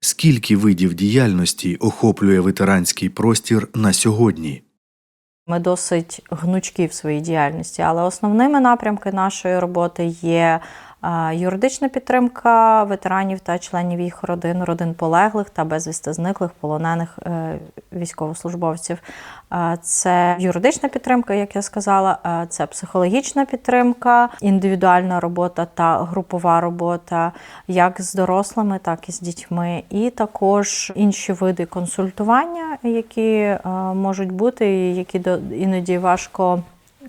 Скільки видів діяльності охоплює ветеранський простір на сьогодні? Ми досить гнучкі в своїй діяльності, але основними напрямки нашої роботи є юридична підтримка ветеранів та членів їх родин, родин полеглих та безвісти зниклих полонених е, військовослужбовців. Це юридична підтримка, як я сказала, це психологічна підтримка, індивідуальна робота та групова робота, як з дорослими, так і з дітьми, і також інші види консультування, які е, можуть бути, які до- іноді важко.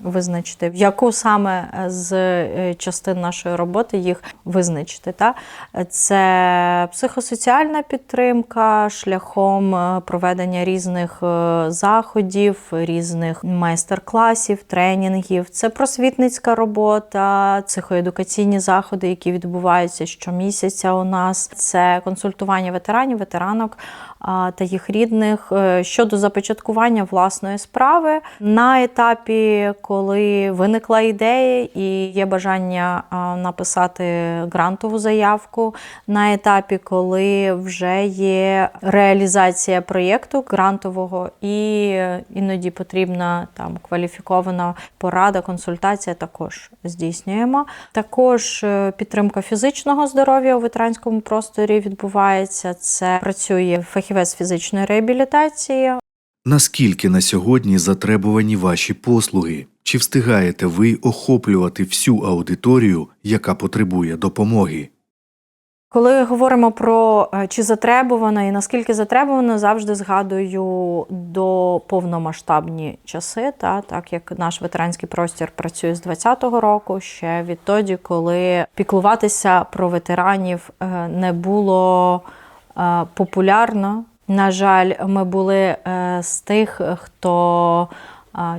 Визначити, в яку саме з е, частин нашої роботи їх визначити. Та? Це психосоціальна підтримка шляхом е, проведення різних е, заходів, різних майстер-класів, тренінгів. Це просвітницька робота, психоедукаційні заходи, які відбуваються щомісяця у нас. Це консультування ветеранів, ветеранок та їх рідних е, щодо започаткування власної справи на етапі, коли виникла ідея і є бажання написати грантову заявку, на етапі, коли вже є реалізація проєкту грантового, і е, іноді потрібна там кваліфікована порада, консультація також здійснюємо. Також е, підтримка фізичного здоров'я у ветеранському просторі відбувається. Це працює фахівець фізичної реабілітації. Наскільки на сьогодні затребувані ваші послуги? Чи встигаєте ви охоплювати всю аудиторію, яка потребує допомоги? Коли говоримо про е, чи затребувано і наскільки затребувано, завжди згадую до повномасштабні часи, та так як наш ветеранський простір працює з 20-го року, ще відтоді, коли піклуватися про ветеранів е, не було популярно. На жаль, ми були е, з тих, хто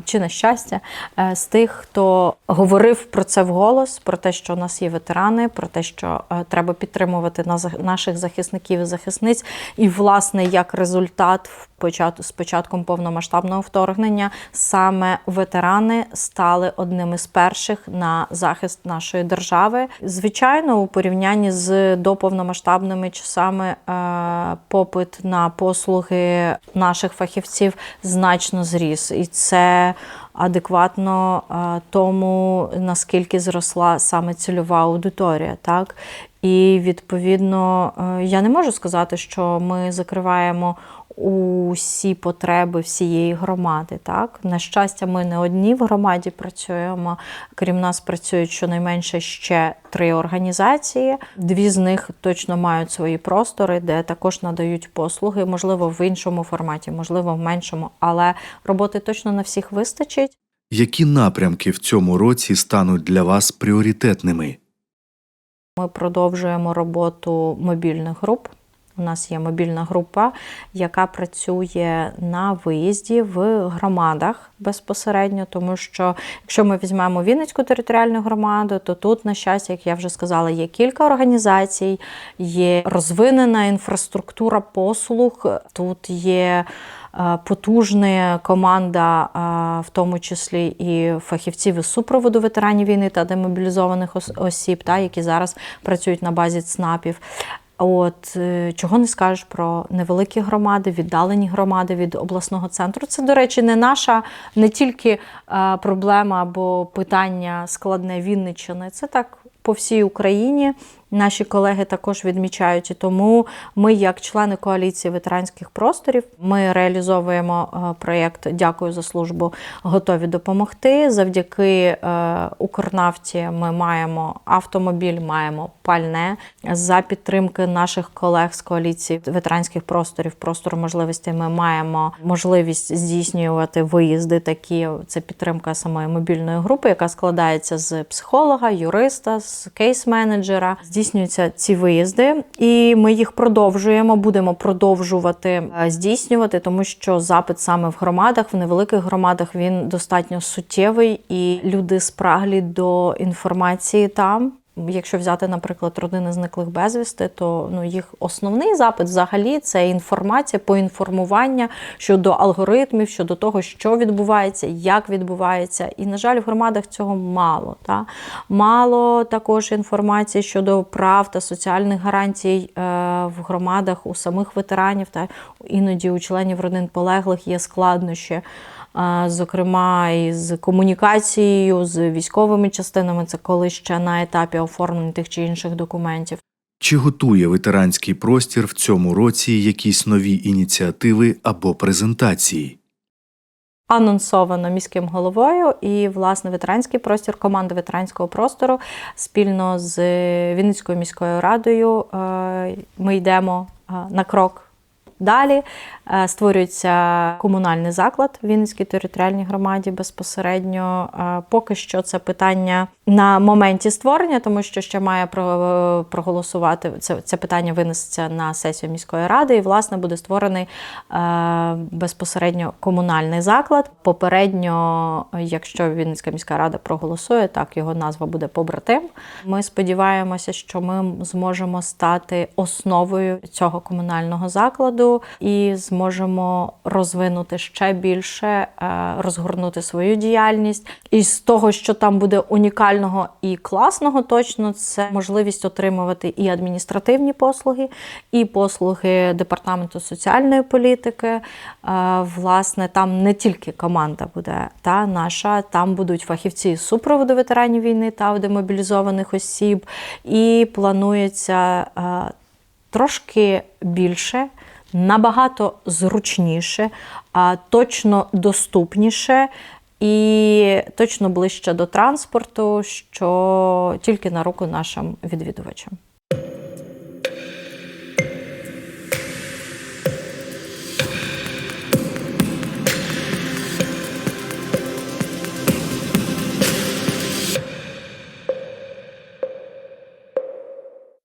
чи на щастя, е, з тих, хто говорив про це вголос, про те, що у нас є ветерани, про те, що е, треба підтримувати на- наших захисників і захисниць. І, власне, як результат з початком повномасштабного вторгнення саме ветерани стали одним із перших на захист нашої держави. Звичайно, у порівнянні з доповномасштабними часами е, попит на послуги наших фахівців значно зріс, і це адекватно е, тому, наскільки зросла саме цільова аудиторія. Так? І відповідно е, я не можу сказати, що ми закриваємо усі потреби всієї громади. Так? На щастя, ми не одні в громаді працюємо. Крім нас працюють щонайменше ще три організації. Дві з них точно мають свої простори, де також надають послуги, можливо, в іншому форматі, можливо, в меншому, але роботи точно на всіх вистачить. Які напрямки в цьому році стануть для вас пріоритетними? Ми продовжуємо роботу мобільних груп. У нас є мобільна група, яка працює на виїзді в громадах безпосередньо, тому що якщо ми візьмемо Вінницьку територіальну громаду, то тут, на щастя, як я вже сказала, є кілька організацій, є розвинена інфраструктура послуг, тут є. е, Потужна команда, е, в тому числі і фахівців із супроводу ветеранів війни та демобілізованих ос- осіб, та, які зараз працюють на базі ЦНАПів. От е, чого не скажеш про невеликі громади, віддалені громади від обласного центру. Це, до речі, не наша не тільки е, проблема або питання складне Вінниччини. Це так по всій Україні. Наші колеги також відмічають, і тому ми, як члени коаліції ветеранських просторів, ми реалізовуємо е, проєкт Дякую за службу, готові допомогти. Завдяки е, Укрнафті ми маємо автомобіль, маємо пальне за підтримки наших колег з коаліції ветеранських просторів, простору можливостей. Ми маємо можливість здійснювати виїзди. Такі це підтримка самої мобільної групи, яка складається з психолога, юриста, з кейс-менеджера. Здійснюються ці виїзди, і ми їх продовжуємо, будемо продовжувати е, здійснювати, тому що запит саме в громадах, в невеликих громадах він достатньо суттєвий, і люди спраглі до інформації там. Якщо взяти, наприклад, родини зниклих безвісти, то ну їх основний запит взагалі це інформація, поінформування щодо алгоритмів, щодо того, що відбувається, як відбувається. І, на жаль, в громадах цього мало. Та? Мало також інформації щодо прав та соціальних гарантій е, в громадах у самих ветеранів та іноді у членів родин полеглих є складнощі. Зокрема, із комунікацією з військовими частинами, це коли ще на етапі оформлення тих чи інших документів. Чи готує ветеранський простір в цьому році якісь нові ініціативи або презентації? анонсовано міським головою. І, власне, ветеранський простір, команда ветеранського простору спільно з Вінницькою міською радою е, ми йдемо е, на крок. Далі Е, створюється комунальний заклад в Вінницькій територіальній громаді безпосередньо. Е, Поки що це питання на моменті створення, тому що ще має про- проголосувати це, це питання винесеться на сесію міської ради, і власне буде створений е, безпосередньо комунальний заклад. Попередньо, якщо Вінницька міська рада проголосує, так його назва буде побратим. Ми сподіваємося, що ми зможемо стати основою цього комунального закладу і зможемо розвинути ще більше, е, розгорнути свою діяльність. І з того, що там буде унікального і класного, точно це можливість отримувати і адміністративні послуги, і послуги департаменту соціальної політики. Е, Власне, там не тільки команда буде та наша, там будуть фахівці з супроводу ветеранів війни та демобілізованих осіб, і планується е, трошки більше, набагато зручніше, точно доступніше і точно ближче до транспорту, що тільки на руку нашим відвідувачам.